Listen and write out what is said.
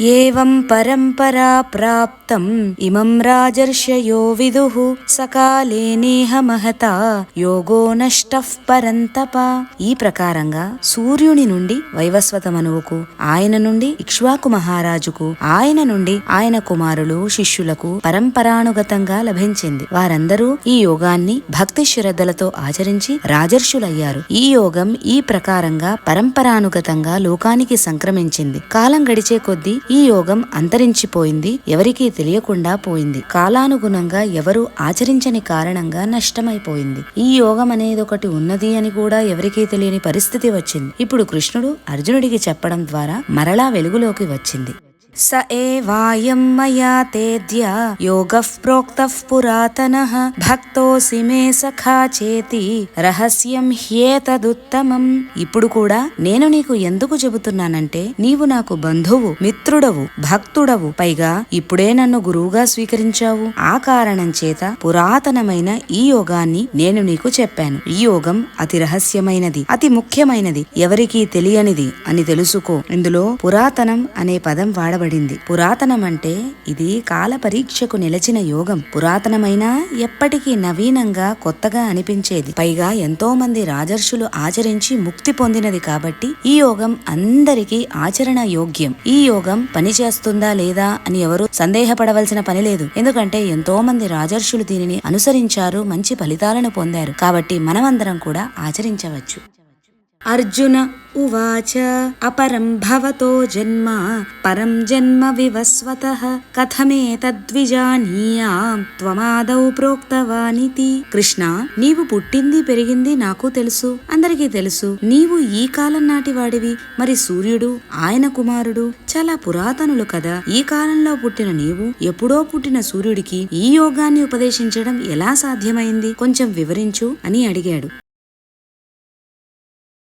ఏవం పరంపరా ప్రాప్తం? ఇమం రాజర్షయో విదుః. సకాలే నేహ మహత. యోగో నష్ట పరంతప. ఈ ప్రకారంగా సూర్యుని నుండి వైవస్వత మనువుకు ఆయన నుండి ఇక్ష్వాకు మహారాజుకు ఆయన నుండి ఆయన కుమారులు శిష్యులకు పరంపరానుగతంగా లభించింది. వారందరూ ఈ యోగాన్ని భక్తి శ్రద్ధలతో ఆచరించి రాజర్షులయ్యారు. ఈ యోగం ఈ ప్రకారంగా పరంపరానుగతంగా లోకానికి సంక్రమించింది. కాలం గడిచే కొద్దీ ఈ యోగం అంతరించిపోయింది ఎవరికీ తెలియకుండా పోయింది. కాలానుగుణంగా ఎవరు ఆచరించని కారణంగా నష్టమైపోయింది. ఈ యోగం అనేది ఒకటి ఉన్నది అని కూడా ఎవరికీ తెలియని పరిస్థితి వచ్చింది. ఇప్పుడు కృష్ణుడు అర్జునుడికి చెప్పడం ద్వారా మరలా వెలుగులోకి వచ్చింది. స ఏవాయం మయా తేద్య యోగః ప్రోక్తః పురాతనః భక్తోసి మే సఖా చేతి రహస్యం హ్యేతదుత్తమం ఇప్పుడు కూడా నేను నీకు ఎందుకు చెబుతున్నానంటే నీవు నాకు బంధువు మిత్రుడవు భక్తుడవు. పైగా ఇప్పుడే నన్ను గురువుగా స్వీకరించావు. ఆ కారణం చేత పురాతనమైన ఈ యోగాన్ని నేను నీకు చెప్పాను. ఈ యోగం అతి రహస్యమైనది అతి ముఖ్యమైనది. ఎవరికీ తెలియనిది అని తెలుసుకో. ఇందులో పురాతనం అనే పదం వాడబడి చెప్పబడింది పురాతనమంటే ఇది కాల పరీక్షకు నిలచిన యోగం. పురాతనమైన ఎప్పటికీ నవీనంగా కొత్తగా అనిపించేది. పైగా ఎంతో మంది రాజర్షులు ఆచరించి ముక్తి పొందినది కాబట్టి ఈ యోగం అందరికీ ఆచరణ యోగ్యం. ఈ యోగం పనిచేస్తుందా లేదా అని ఎవరు సందేహపడవలసిన పని లేదు. ఎందుకంటే ఎంతో మంది రాజర్షులు దీనిని అనుసరించారు మంచి ఫలితాలను పొందారు. కాబట్టి మనమందరం కూడా ఆచరించవచ్చు. అర్జున ఉవాచ అపరం భవతో జన్మ పరం జన్మ వివస్వత కథమేతద్విజానీయాం త్వమాదౌ ప్రోక్తవానితి. కృష్ణ నీవు పుట్టింది పెరిగింది నాకు తెలుసు అందరికీ తెలుసు. నీవు ఈ కాలం నాటి వాడివి. మరి సూర్యుడు ఆయన కుమారుడు చాలా పురాతనులు కదా. ఈ కాలంలో పుట్టిన నీవు ఎప్పుడో పుట్టిన సూర్యుడికి ఈ యోగాన్ని ఉపదేశించడం ఎలా సాధ్యమైంది? కొంచెం వివరించు అని అడిగాడు.